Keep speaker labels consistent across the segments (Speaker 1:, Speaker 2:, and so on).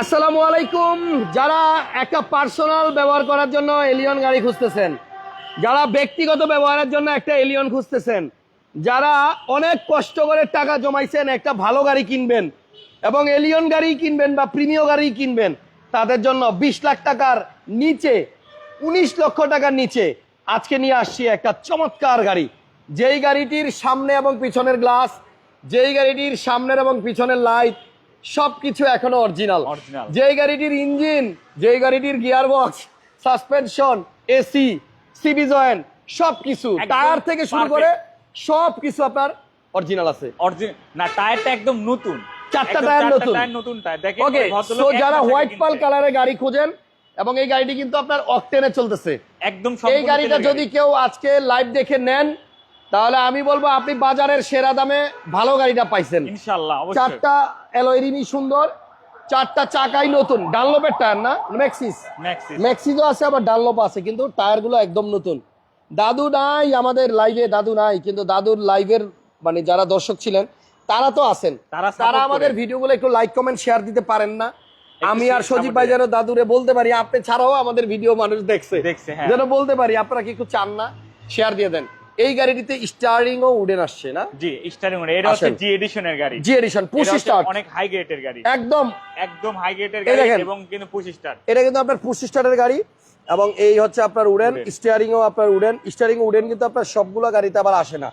Speaker 1: আসসালামু আলাইকুম। যারা একটা পার্সোনাল ব্যবহার করার জন্য এলিয়ন গাড়ি খুঁজতেছেন, যারা ব্যক্তিগত ব্যবহারের জন্য একটা এলিয়ন খুঁজতেছেন, যারা অনেক কষ্ট করে টাকা জমাইছেন একটা ভালো গাড়ি কিনবেন এবং এলিয়ন গাড়ি কিনবেন বা প্রিমিয় গাড়ি কিনবেন, তাদের জন্য বিশ লাখ টাকার নিচে, উনিশ লক্ষ টাকার নিচে আজকে নিয়ে আসছি একটা চমৎকার গাড়ি। যেই গাড়িটির সামনে এবং পিছনের গ্লাস যেই গাড়িটির সামনের এবং পিছনের লাইট সবকিছু এখনও অরিজিনাল। যেই গাড়িটির ইঞ্জিন যেই গাড়িটির gear box suspension AC CB joint সবকিছু। টায়ার থেকে শুরু করে সবকিছু আপনার অরিজিনাল আছে।
Speaker 2: না টায়ারটা একদম নতুন।
Speaker 1: চারটা টায়ার নতুন।
Speaker 2: নতুন টায়ার।
Speaker 1: ওকে সো যারা হোয়াইট পাল। কালারের গাড়ি খোঁজেন এবং এই গাড়িটি কিন্তু আপনার অকটেনে চলতেছে।
Speaker 2: একদম
Speaker 1: এই গাড়িটা যদি কেউ আজকে লাইভ দেখে নেন তাহলে আমি বলব আপনি বাজারের সেরা দামে ভালো গাড়িটা পাইছেন।
Speaker 2: ইনশাআল্লাহ
Speaker 1: চারটা অ্যালয়রিমি সুন্দর চারটা চাকাই নতুন। ডানলোপের টায়ার না? ম্যাক্সিস
Speaker 2: ম্যাক্সিস
Speaker 1: আছে আবার ডানলোপ আছে কিন্তু টায়ারগুলো একদম নতুন। দাদু নাই আমাদের লাইভে দাদু নাই কিন্তু দাদুর লাইভের মানে যারা দর্শক ছিলেন তারা তো আছেন।
Speaker 2: তারা
Speaker 1: আমাদের। ভিডিওগুলো একটু লাইক কমেন্ট শেয়ার দিতে পারেন না। আমি আর সজীব ভাই। যেন দাদুরে বলতে পারি আপনি ছাড়াও আমাদের ভিডিও মানুষ দেখছে।
Speaker 2: দেখছে, হ্যাঁ।
Speaker 1: যেন বলতে পারি আপনারা কি একটু চান না? শেয়ার দিয়ে দেন। এই গাড়িটিতে স্টারিং ও উডেন আসছে না?
Speaker 2: G steering wooden. এটা হচ্ছে। জি এডিশনের গাড়ি।
Speaker 1: জি এডিশন পুশ স্টার্ট
Speaker 2: অনেক হাই গ্রেডের গাড়ি।
Speaker 1: একদম।
Speaker 2: একদম হাই গ্রেডের গাড়ি এবং কিন্তু পুশ স্টার
Speaker 1: এটা কিন্তু আপনার পুশ স্টারের গাড়ি এবং এই হচ্ছে আপনার উডেন। স্টিয়ারিং ও আপনার উডেন। স্টিয়ারিং উডেন কিন্তু আপনার সবগুলো গাড়িতে আবার আসে না।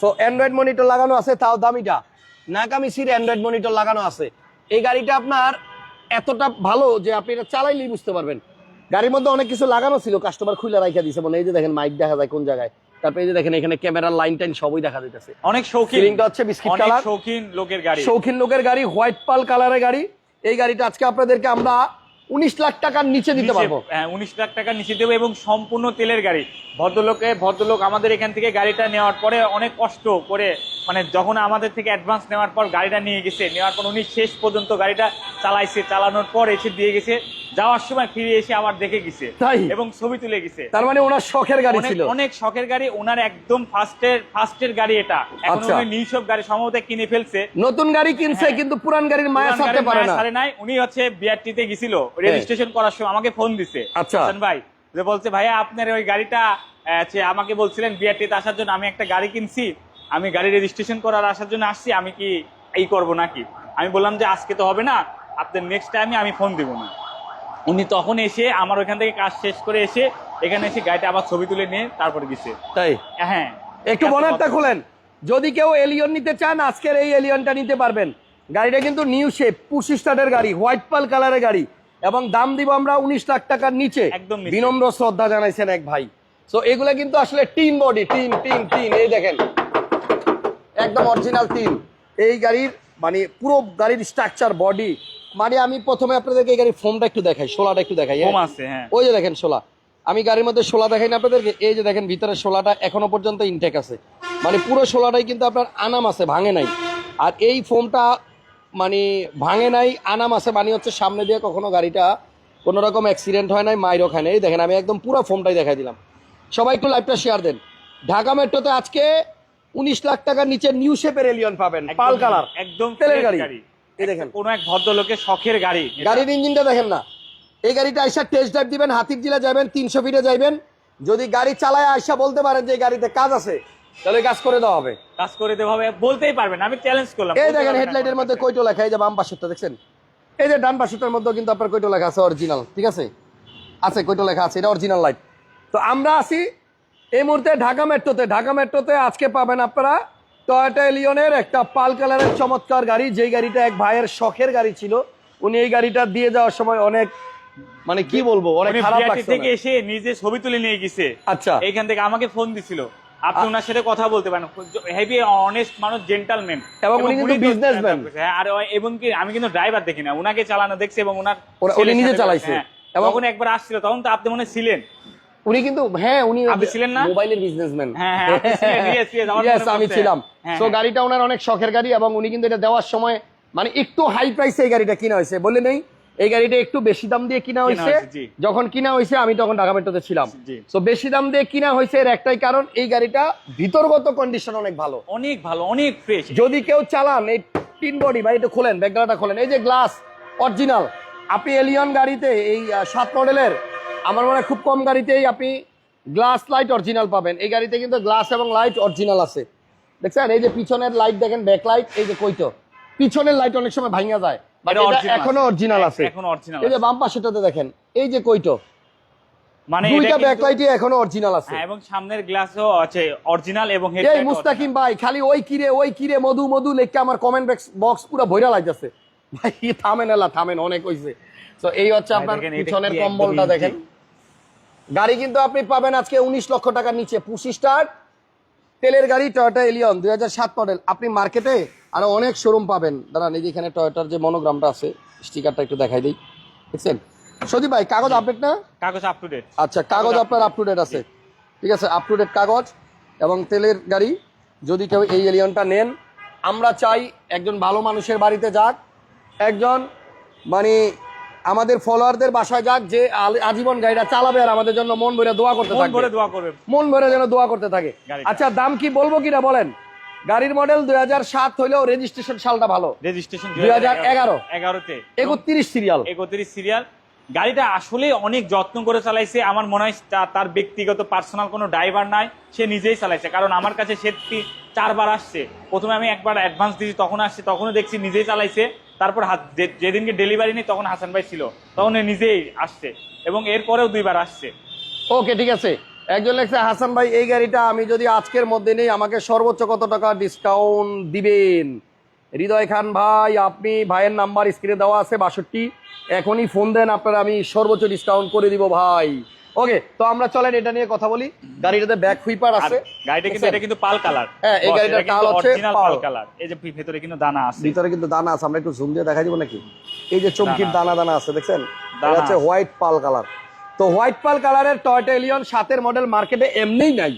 Speaker 1: সো অ্যান্ড্রয়েড মনিটর লাগানো আছে তাও দামিটা। নাকামি নাকামিসির অ্যান্ড্রয়েড মনিটর লাগানো আছে। এই গাড়িটা আপনার এতটা ভালো যে আপনি এটা চালাইলেই বুঝতে পারবেন। গাড়ির মধ্যে অনেক কিছু লাগানো ছিল কাস্টমার খুলে রাখা দিয়েছে মানে এই যে দেখেন মাইক দেখা যায় কোন জায়গায়। তারপরে এই যে দেখেন এখানে ক্যামেরার লাইন টাইন সবই দেখা যাইতেছে।
Speaker 2: অনেক শৌখিন
Speaker 1: সিলিংটা হচ্ছে বিস্কিট কালার।
Speaker 2: শৌখিন লোকের গাড়ি।
Speaker 1: শৌখিন লোকের গাড়ি হোয়াইট পাল কালারের গাড়ি। এই গাড়িটা আজকে আপনাদেরকে আমরা উনিশ লাখ টাকার নিচে দিতে পারব।
Speaker 2: হ্যাঁ উনিশ লাখ টাকা নিচে দেবো এবং সম্পূর্ণ তেলের গাড়ি। ভদ্রলোকে ভদ্রলোক আমাদের এখান থেকে গাড়িটা নেওয়ার পরে অনেক কষ্ট করে মানে যখন আমাদের থেকে অ্যাডভান্স নেওয়ার পর গাড়িটা নিয়ে গেছে নেওয়ার পর উনি শেষ পর্যন্ত গাড়িটা চালাইছে চালানোর পর এসে দিয়ে গেছে। যাওয়ার সময় ফিরে এসে আবার দেখে গেছে এবং ছবি তুলে গেছে।
Speaker 1: তার মানে ওনার শখের গাড়ি ছিল।
Speaker 2: অনেক শখের গাড়ি ওনার একদম ফার্স্টের ফার্স্টের গাড়ি এটা। এখন
Speaker 1: আচ্ছা।
Speaker 2: উনি নিউসব গাড়ি সম্ভবত কিনে ফেলছে।
Speaker 1: নতুন গাড়ি কিনছে
Speaker 2: হ্যাঁ।
Speaker 1: কিন্তু পুরান গাড়ির মায়া ছাড়তে পারে না।
Speaker 2: ছাড়ে নাই। উনি হচ্ছে বিআরটিতে গেছিল। রেজিস্ট্রেশন করার সময় আমাকে ফোন দিছে।
Speaker 1: আচ্ছা।
Speaker 2: ভাই যে বলছে ভাইয়া আপনার ওই গাড়িটা আমাকে বলছিলেন বিআরটিতে আসার জন্য আমি একটা গাড়ি কিনছি। আমি গাড়ি রেজিস্ট্রেশন করার আসার জন্য আসছি। আমি কি এই করব নাকি? আমি বললাম যে আজকে তো হবে না। আপনার নেক্সট টাইমে আমি ফোন দিব না। উনি তখন এসে আমার ওইখান থেকে কাজ শেষ করে এসে এখানে এসে গাড়িটা আবার ছবি তুলে নিয়ে তারপরে গেছে
Speaker 1: তাই?
Speaker 2: হ্যাঁ।
Speaker 1: একটু বনারটা। খুলেন। যদি কেউ এলিয়ন নিতে চান আজকের এই এলিয়নটা নিতে পারবেন। গাড়িটা কিন্তু নিউ শেপ পুশ স্টার্টের গাড়ি হোয়াইট পাল কালারের গাড়ি। এবং দাম দিব আমরা উনিশ লাখ টাকার নিচে।
Speaker 2: একদম।
Speaker 1: বিনম্র শ্রদ্ধা জানাইছেন এক ভাই। তো এগুলো কিন্তু আসলে tin body tin tin tin এই দেখেন। একদম অরিজিনাল টিন। এই গাড়ির মানে পুরো গাড়ির স্ট্রাকচার বডি মানে আমি প্রথমে আপনাদেরকে এই গাড়ির ফোমটা একটু দেখাই শোলাটা একটু দেখাই হ্যাঁ?
Speaker 2: কম আছে হ্যাঁ।
Speaker 1: ওই যে দেখেন শোলা আমি গাড়ির মধ্যে শোলা দেখাই না আপনাদেরকে এই যে দেখেন ভিতরে শোলাটা এখনও পর্যন্ত ইনটেক আছে। মানে পুরো শোলাটাই কিন্তু আপনার আনাম আছে ভাঙে নাই। আর এই ফোমটা মানে ভাঙে নাই আনাম আছে মানে হচ্ছে সামনে দিয়ে কখনো গাড়িটা কোনো রকম অ্যাক্সিডেন্ট হয় নাই মাইরও খায় না এই দেখেন আমি একদম পুরো ফোমটাই দেখাই দিলাম। সবাই একটু লাইভটা শেয়ার দেন। ঢাকা মেট্রোতে আজকে উনিশ লাখ টাকার নিচে নিউ শেপের এলিয়ন পাবেন পাল কালার
Speaker 2: একদম
Speaker 1: তেলের গাড়ি। এই দেখেন।
Speaker 2: কোন এক ভদ্রলোকের শখের গাড়ি।
Speaker 1: গাড়ির ইঞ্জিনটা দেখেন না। এই গাড়িটা আইসা টেস্ট ড্রাইভ দিবেন হাতির জিলা যাবেন তিনশো ফিটে যাইবেন। যদি গাড়ি চালায় আইসা বলতে পারেন যে গাড়িতে কাজ আছে তাহলে কাজ করে দেওয়া হবে।
Speaker 2: কাজ করে দেওয়া হবে বলতেই পারবেন আমি চ্যালেঞ্জ করলাম।
Speaker 1: এই দেখেন হেডলাইটের মধ্যে কৈটো লেখা এই যে বাম পাশেরটা দেখছেন? এই যে ডান পাশেরটার মধ্যে কিন্তু আপনার কৈটো লেখা আছে অরিজিনাল ঠিক আছে? আছে কৈটো লেখা আছে এটা অরিজিনাল লাইট তো আমরা আছি এই মুহূর্তে ঢাকা মেট্রোতে। ঢাকা মেট্রোতে আজকে পাবেন আপনারা টয়োটা এলিয়নের একটা পাল কালারের চমৎকার গাড়ি যেই গাড়িটা এক ভাইয়ের শখের গাড়ি ছিল উনি এই গাড়িটা দিয়ে যাওয়ার সময় অনেক মানে কি বলব অনেক খারাপ লাগছে
Speaker 2: থেকে এসে নিজে ছবি তুলে নিয়ে গেছে।
Speaker 1: আচ্ছা।
Speaker 2: এইখান থেকে আমাকে ফোন দিছিল। আপনি ওনার সাথে কথা বলতে পারেন। হেভি অনেস্ট মানুষ জেন্টালম্যান
Speaker 1: এবং উনি কিন্তু।
Speaker 2: হ্যাঁ আর এবং কি আমি কিন্তু ড্রাইভার দেখি না। উনাকে চালানো দেখছি এবং উনার
Speaker 1: উনি নিজে চালাইছে।
Speaker 2: হ্যাঁ,
Speaker 1: এবং-
Speaker 2: একবার আসছিল তখন তো আপনি মনে ছিলেন।
Speaker 1: উনি কিন্তু হ্যাঁ উনি
Speaker 2: ছিলেন না?
Speaker 1: মোবাইলের বিজনেসম্যান
Speaker 2: হ্যাঁ, হ্যাঁ,
Speaker 1: আমি ছিলাম।
Speaker 2: হ্যাঁ,
Speaker 1: তো
Speaker 2: হ্যাঁ।
Speaker 1: গাড়িটা ওনার অনেক শখের গাড়ি এবং উনি কিন্তু এটা দেওয়ার সময় মানে একটু হাই প্রাইসে এই গাড়িটা কিনা হয়েছে। বলে নেই এই গাড়িটা একটু বেশি দাম দিয়ে কিনা হয়েছে। যখন কিনা হয়েছে আমি তখন ঢাকা মেট্রোতে ছিলাম। তো বেশি দাম দিয়ে কিনা হয়েছে এর একটাই কারণ এই গাড়িটা ভিতরগত কন্ডিশন অনেক ভালো।
Speaker 2: অনেক ভালো অনেক ফ্রেশ
Speaker 1: যদি কেউ চালান এই তিন বডি ভাই এটা খোলেন ব্যাকগ্রাউন্ডটা খোলেন। এই যে গ্লাস অরিজিনাল আপনি এলিয়ন গাড়িতে এই সাত মডেলের আমার মনে হয় খুব কম গাড়িতেই আপনি গ্লাস লাইট অরিজিনাল পাবেন। এই গাড়িতে কিন্তু গ্লাস এবং লাইট অরিজিনাল আছে। দেখছেন? এই যে পিছনের লাইট দেখেন ব্যাক লাইট এই যে কইতো। পিছনের লাইট অনেক সময় ভাঙা যায় বাট
Speaker 2: এখনও
Speaker 1: অরিজিনাল আছে। এই যে বাম পাশেটাতে দেখেন এই যে কইতো।
Speaker 2: মানে
Speaker 1: দুইটা এখনও অরিজিনাল আছে।
Speaker 2: হ্যাঁ এবং সামনের গ্লাসও আছে অরিজিনাল এবং
Speaker 1: এই মুস্তাকিম ভাই খালি ওই কিরে ওই কিরে মধু মধু লেখকে আমার কমেন্ট বক্স পুরো ভইরা লাগতেছে ভাই থামেন এলা থামেন অনেক হইছে। তো এই হচ্ছে আপনার পিছনের কম্বলটা দেখেন। গাড়ি কিন্তু আপনি পাবেন আজকে উনিশ লক্ষ টাকার নিচে। পুশি স্টার তেলের গাড়ি টয়োটা এলিয়ন দুই হাজার সাত মডেল আপনি মার্কেটে আরও অনেক শোরুম পাবেন। দাঁড়ান এই যে এখানে টয়োটার যে মনোগ্রামটা আছে স্টিকারটা একটু দেখাই দিই। দেখছেন? সদীপ ভাই কাগজ আপডেট না?
Speaker 2: কাগজ আপ টু ডেট
Speaker 1: আচ্ছা কাগজ আপনার আপ টু ডেট আছে। ঠিক আছে আপ টু ডেট কাগজ এবং তেলের গাড়ি। যদি কেউ এই এলিয়নটা নেন আমরা চাই একজন ভালো মানুষের বাড়িতে যাক। একজন মানে আমাদের ফলোয়ারদের বাসায় যাক যে আজীবন গাড়িটা চালাবে আর আমাদের জন্য মন ভরে দোয়া করতে থাকবে।
Speaker 2: দোয়া করবে।
Speaker 1: মন ভরে যেন দোয়া করতে থাকে। আচ্ছা দাম কি বলব কিনা বলেন? গাড়ির মডেল দুই হাজার সাত হইলেও রেজিস্ট্রেশন সালটা ভালো।
Speaker 2: রেজিস্ট্রেশন
Speaker 1: 2011
Speaker 2: এগারোতে।
Speaker 1: একত্রিশ সিরিয়াল
Speaker 2: একত্রিশ সিরিয়াল গাড়িটা আসলে অনেক যত্ন করে চালাইছে। আমার মনে হয় তার ব্যক্তিগত পার্সোনাল কোনো ড্রাইভার নাই। সে নিজেই চালাইছে। কারণ আমার কাছে সে চারবার আসছে। প্রথমে আমি একবার অ্যাডভান্স দিয়েছি তখন আসছে তখনও দেখছি নিজেই চালাইছে। তারপর যেদিনকে ডেলিভারি নেই তখন হাসান ভাই ছিল, তখন নিজেই আসছে এবং এরপরেও দুইবার আসছে।
Speaker 1: ওকে, ঠিক আছে। একজন লেখছে, হাসান ভাই, এই গাড়িটা আমি যদি আজকের মধ্যে নেই, আমাকে সর্বোচ্চ কত টাকা ডিসকাউন্ট দিবেন? হৃদয় খান ভাই, আপনি ভাইয়ের নাম্বার স্ক্রিনে দেওয়া আছে, বাষট্টি। এখনই ফোন দেন, আপনারা আমি সর্বোচ্চ ডিসকাউন্ট করে দিব ভাই। ওকে তো আমরা চলেন এটা নিয়ে কথা বলি। গাড়িটাতে ব্যাক হুইপার আছে।
Speaker 2: গাড়িটা কিন্তু এটা কিন্তু পাল কালার
Speaker 1: হ্যাঁ, এই গাড়িটার কাল হচ্ছে পাল।
Speaker 2: কালার এই যে ভেতরে কিন্তু দানা আছে।
Speaker 1: ভিতরে কিন্তু দানা আছে আমরা একটু জুম দিয়ে দেখাই দিব নাকি? এই যে চমকির দানা। দানা আছে দেখছেন?
Speaker 2: দানা
Speaker 1: এটা হচ্ছে
Speaker 2: আছে।
Speaker 1: হোয়াইট পাল কালার তো হোয়াইট পাল কালারের টয়টা এলিয়ন সাতের মডেল মার্কেটে এমনিই নাই।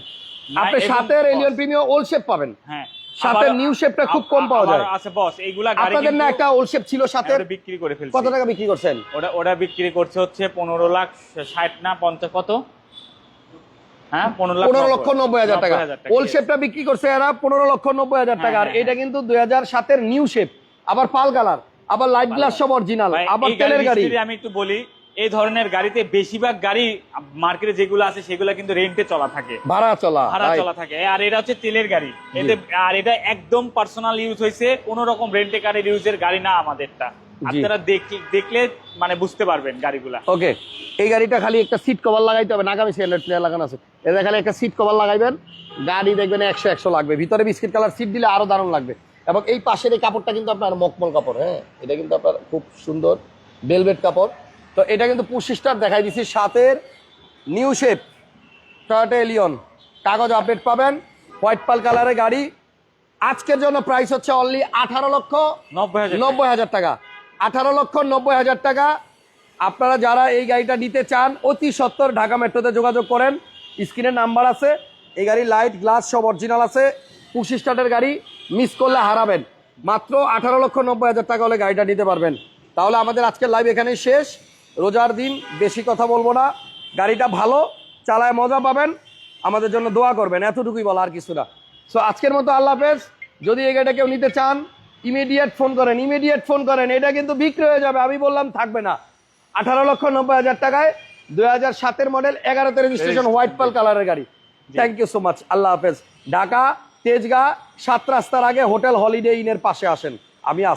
Speaker 1: আপনি সাতের এলিয়ন প্রিমিয়াম ওল্ড শেপ পাবেন।
Speaker 2: হ্যাঁ
Speaker 1: সাথে নিউ শেপটা খুব কম পাওয়া যায়।
Speaker 2: বস এইগুলা গাড়ি
Speaker 1: আপনাদের না একটা ওল্ড শেপ ছিল
Speaker 2: ওটা বিক্রি করে ফেলছি।
Speaker 1: কত টাকা বিক্রি করছেন?
Speaker 2: ওটা ওটা বিক্রি করছে হচ্ছে পনেরো লাখ ষাট না পঞ্চাশ কত? হ্যাঁ পনেরো লাখ
Speaker 1: পনেরো লক্ষ নব্বই হাজার টাকা. শেপটা বিক্রি করছে এরা পনেরো লক্ষ নব্বই হাজার টাকা। আর
Speaker 2: হ্যাঁ,
Speaker 1: এটা কিন্তু দুই হাজার সাতের নিউ শেপ আবার পাল কালার আবার লাইট গ্লাস সব অরিজিনাল আবার তেলের গাড়ি।
Speaker 2: আমি একটু বলি এই ধরনের গাড়িতে বেশিরভাগ গাড়ি মার্কেটে যেগুলো আছে সেগুলো কিন্তু রেন্টে চলা থাকে।
Speaker 1: ভাড়া চলা
Speaker 2: ভাড়া চলা থাকে। আর এটা হচ্ছে তেলের গাড়ি। এতে আর এটা একদম পার্সোনাল ইউজ হয়েছে। কোন রকম রেন্টে কারের ইউজের গাড়ি না আমাদেরটা। আপনারা দেখ- দেখলে মানে বুঝতে পারবেন গাড়িগুলা।
Speaker 1: ওকে। এই গাড়িটা খালি একটা সিট কভার লাগাইতে হবে। নাগামি সিলিন্ডার প্লেয়ার লাগানো আছে। এটা খালি একটা সিট কভার লাগাইবেন। গাড়ি দেখবেন একশো একশো লাগবে। ভিতরে বিস্কিট কালার সিট দিলে আরও দারুণ লাগবে। এবং এই পাশের এই কাপড়টা কিন্তু আপনার মকমল কাপড় হ্যাঁ? এটা কিন্তু আপনার খুব সুন্দর। বেলভেট কাপড়। তো এটা কিন্তু পুশিস্টার দেখাই দিছি সাতের নিউ শেপ টয়োটা এলিয়ন কাগজ আপডেট পাবেন হোয়াইট পাল কালারের গাড়ি। আজকের জন্য প্রাইস হচ্ছে অনলি আঠারো লক্ষ
Speaker 2: নব্বই হাজার
Speaker 1: নব্বই হাজার টাকা। আঠারো লক্ষ নব্বই হাজার টাকা। আপনারা যারা এই গাড়িটা নিতে চান অতি সত্তর ঢাকা মেট্রোতে যোগাযোগ করেন। স্ক্রিনের নাম্বার আছে। এই গাড়ির লাইট গ্লাস সব অরিজিনাল আছে। পুশি স্টার্টের গাড়ি মিস করলে হারাবেন। মাত্র আঠারো লক্ষ নব্বই হাজার টাকা হলে গাড়িটা নিতে পারবেন। তাহলে আমাদের আজকের লাইভ এখানেই শেষ। রোজার দিন বেশি কথা বলব না। গাড়িটা ভালো চালায় মজা পাবেন আমাদের জন্য দোয়া করবেন এতটুকুই বলা আর কিছু না। সো আজকের মতো আল্লাহ হাফেজ। যদি এই গাড়িটা কেউ নিতে চান ইমিডিয়েট ফোন করেন ইমিডিয়েট ফোন করেন এটা কিন্তু বিক্রি হয়ে যাবে আমি বললাম থাকবে না। আঠারো লক্ষ নব্বই হাজার টাকায় দুই হাজার সাতের মডেল এগারোতে রেজিস্ট্রেশন হোয়াইট পাল কালারের গাড়ি। থ্যাংক ইউ সো মাচ আল্লাহ হাফেজ। ঢাকা তেজগাঁ সাত রাস্তার আগে হোটেল হলিডে ইনের পাশে আসেন। আমি আস